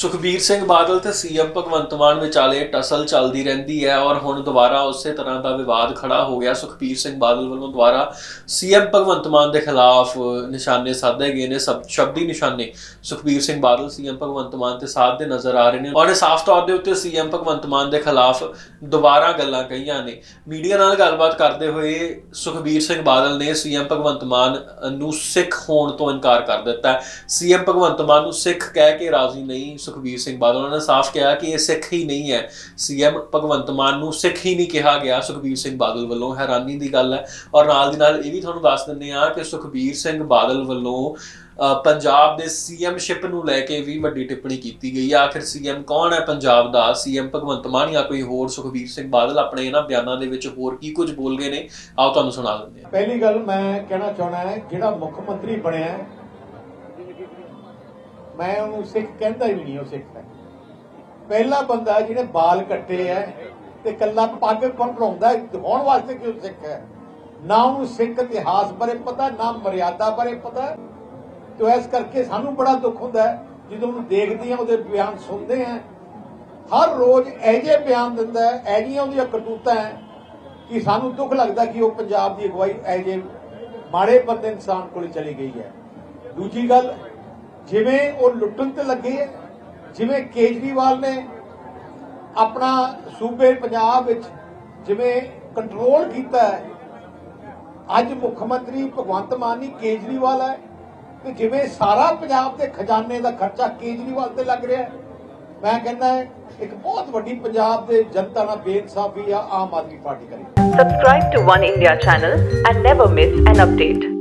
ਸੁਖਬੀਰ ਸਿੰਘ ਬਾਦਲ ਤੇ ਸੀਐਮ ਭਗਵੰਤ ਮਾਨ ਵਿਚਾਲੇ ਟਸਲ ਚੱਲਦੀ ਰਹਿੰਦੀ ਹੈ ਔਰ ਹੁਣ ਦੁਬਾਰਾ ਉਸੇ ਤਰ੍ਹਾਂ ਦਾ ਵਿਵਾਦ ਖੜਾ ਹੋ ਗਿਆ। ਸੁਖਬੀਰ ਸਿੰਘ ਬਾਦਲ ਵੱਲੋਂ ਦੁਬਾਰਾ ਸੀਐਮ ਭਗਵੰਤ ਮਾਨ ਦੇ ਖਿਲਾਫ ਨਿਸ਼ਾਨੇ ਸਾਧੇ ਗਏ ਨੇ। ਸਬ ਸ਼ਬਦੀ ਨਿਸ਼ਾਨੇ ਸੁਖਬੀਰ ਸਿੰਘ ਬਾਦਲ, ਸੀਐਮ ਭਗਵੰਤ ਮਾਨ ਤੇ ਸਾਧਦੇ ਨਜ਼ਰ ਆ ਰਹੇ ਨੇ ਔਰ ਇਹ ਸਾਫ਼ ਤੌਰ ਦੇ ਉੱਤੇ ਸੀਐਮ ਭਗਵੰਤ ਮਾਨ ਦੇ ਖਿਲਾਫ ਦੁਬਾਰਾ ਗੱਲਾਂ ਕਹੀਆਂ ਨੇ। ਮੀਡੀਆ ਨਾਲ ਗੱਲਬਾਤ ਕਰਦੇ ਹੋਏ ਸੁਖਬੀਰ ਸਿੰਘ ਬਾਦਲ ਨੇ ਸੀਐਮ ਭਗਵੰਤ ਮਾਨ ਨੂੰ ਸਿੱਖ ਹੋਣ ਤੋਂ ਇਨਕਾਰ ਕਰ ਦਿੱਤਾ। ਸੀਐਮ ਭਗਵੰਤ ਮਾਨ ਨੂੰ ਸਿੱਖ ਕਹਿ ਕੇ ਰਾਜ਼ੀ ਨਹੀਂ। ਸੁਖਬੀਰ ਸਿੰਘ ਬਾਦਲ, ਉਹਨਾਂ ਨੇ ਸਾਫ਼ ਕਿਹਾ ਕਿ ਇਹ ਸਿੱਖ ਹੀ ਨਹੀਂ ਹੈ। ਸੀਐਮ ਭਗਵੰਤ ਮਾਨ ਨੂੰ ਸਿੱਖ ਹੀ ਨਹੀਂ ਕਿਹਾ ਗਿਆ ਸੁਖਬੀਰ ਸਿੰਘ ਬਾਦਲ ਵੱਲੋਂ, ਹੈਰਾਨੀ ਦੀ ਗੱਲ ਹੈ। ਔਰ ਨਾਲ ਦੀ ਨਾਲ ਇਹ ਵੀ ਤੁਹਾਨੂੰ ਦੱਸ ਦਿੰਦੇ ਆ ਕਿ ਸੁਖਬੀਰ ਸਿੰਘ ਬਾਦਲ ਵੱਲੋਂ ਪੰਜਾਬ ਦੇ ਸੀਐਮ ਸ਼ਿਪ ਨੂੰ ਲੈ ਕੇ ਵੀ ਵੱਡੀ ਟਿੱਪਣੀ ਕੀਤੀ ਗਈ। ਹੈ ਆਖਿਰ ਸੀਐਮ ਕੌਣ ਹੈ ਪੰਜਾਬ ਦਾ? ਸੀਐਮ ਭਗਵੰਤ ਮਾਨ ਜਾਂ ਕੋਈ ਹੋਰ ਸੁਖਬੀਰ ਸਿੰਘ ਬਾਦਲ? ਆਪਣੇ ਇਹਨਾਂ ਬਿਆਨਾਂ ਦੇ ਵਿੱਚ ਹੋਰ ਕੀ ਕੁਝ ਬੋਲ ਗਏ ਨੇ? ਆਓ ਤੁਹਾਨੂੰ ਸੁਣਾ ਦਿੰਦੇ ਹਾਂ। ਪਹਿਲੀ ਗੱਲ ਮੈਂ ਕਹਿਣਾ ਚਾਹਣਾ ਹੈ, ਜਿਹੜਾ ਮੁੱਖ ਮੰਤਰੀ ਬਣਿਆ ਮੈਂ ਉਹਨੂੰ ਸਿੱਖ ਕਹਿੰਦਾ ਹੀ ਨਹੀਂ ਉਹ ਸਿੱਖ ਹੈ ਪਹਿਲਾ ਬੰਦਾ ਜਿਹਨੇ ਬਾਲ ਕੱਟੇ ਹੈ ਤੇ ਕੱਲਾ ਪੱਗ ਪੜਾਉਂਦਾ ਦਿਖਾਉਣ ਵਾਸਤੇ ਕਿ ਉਹ ਸਿੱਖ ਹੈ? ਨਾ ਉਹਨੂੰ ਸਿੱਖ ਇਤਿਹਾਸ ਬਾਰੇ ਪਤਾ, ਨਾ ਮਰਿਆਦਾ ਬਾਰੇ ਪਤਾ। ਤੇ ਇਸ ਕਰਕੇ ਸਾਨੂੰ ਬੜਾ ਦੁੱਖ ਹੁੰਦਾ ਜਦੋਂ ਉਹਨੂੰ ਦੇਖਦੇ ਆ ਉਹਦੇ ਬਿਆਨ ਸੁਣਦੇ ਹਾਂ। ਹਰ ਰੋਜ਼ ਐਜੇ ਬਿਆਨ ਦਿੰਦਾ ਹੈ ਐਜੀਆਂ ਉਹਦੀਆਂ ਕਰਤੂਤਾਂ ਹੈ ਕਿ ਸਾਨੂੰ ਦੁੱਖ ਲੱਗਦਾ ਕਿ ਉਹ ਪੰਜਾਬ ਦੀ ਅਗਵਾਈ ਐਜੇ ਮਾੜੇ ਬੰਦੇ ਇਨਸਾਨ ਕੋਲ ਚਲੀ ਗਈ ਹੈ। ਦੂਜੀ ਗੱਲ ਜਿਵੇਂ ਉਹ ਲੁੱਟਣ ਤੇ ਲੱਗੇ ਹੈ ਜਿਵੇਂ ਕੇਜਰੀਵਾਲ ਨੇ ਆਪਣਾ ਸੂਬੇ ਪੰਜਾਬ ਵਿੱਚ ਜਿਵੇਂ ਕੰਟਰੋਲ ਕੀਤਾ ਹੈ। ਅੱਜ ਮੁੱਖ ਮੰਤਰੀ ਭਗਵੰਤ ਮਾਨ ਹੀ ਕੇਜਰੀਵਾਲ ਹੈ ਤੇ ਜਿਵੇਂ ਸਾਰਾ ਪੰਜਾਬ ਦੇ ਖਜ਼ਾਨੇ ਦਾ ਖਰਚਾ ਕੇਜਰੀਵਾਲ ਤੇ ਲੱਗ ਰਿਹਾ ਹੈ। ਮੈਂ ਕਹਿੰਦਾ ਇੱਕ ਬਹੁਤ ਵੱਡੀ ਪੰਜਾਬ ਦੇ ਜਨਤਾ ਨਾਲ ਬੇਇਨਸਾਫੀ ਆ, ਆਮ ਆਦਮੀ ਪਾਰਟੀ ਕਰੀ। Subscribe to One India channel and never miss an update.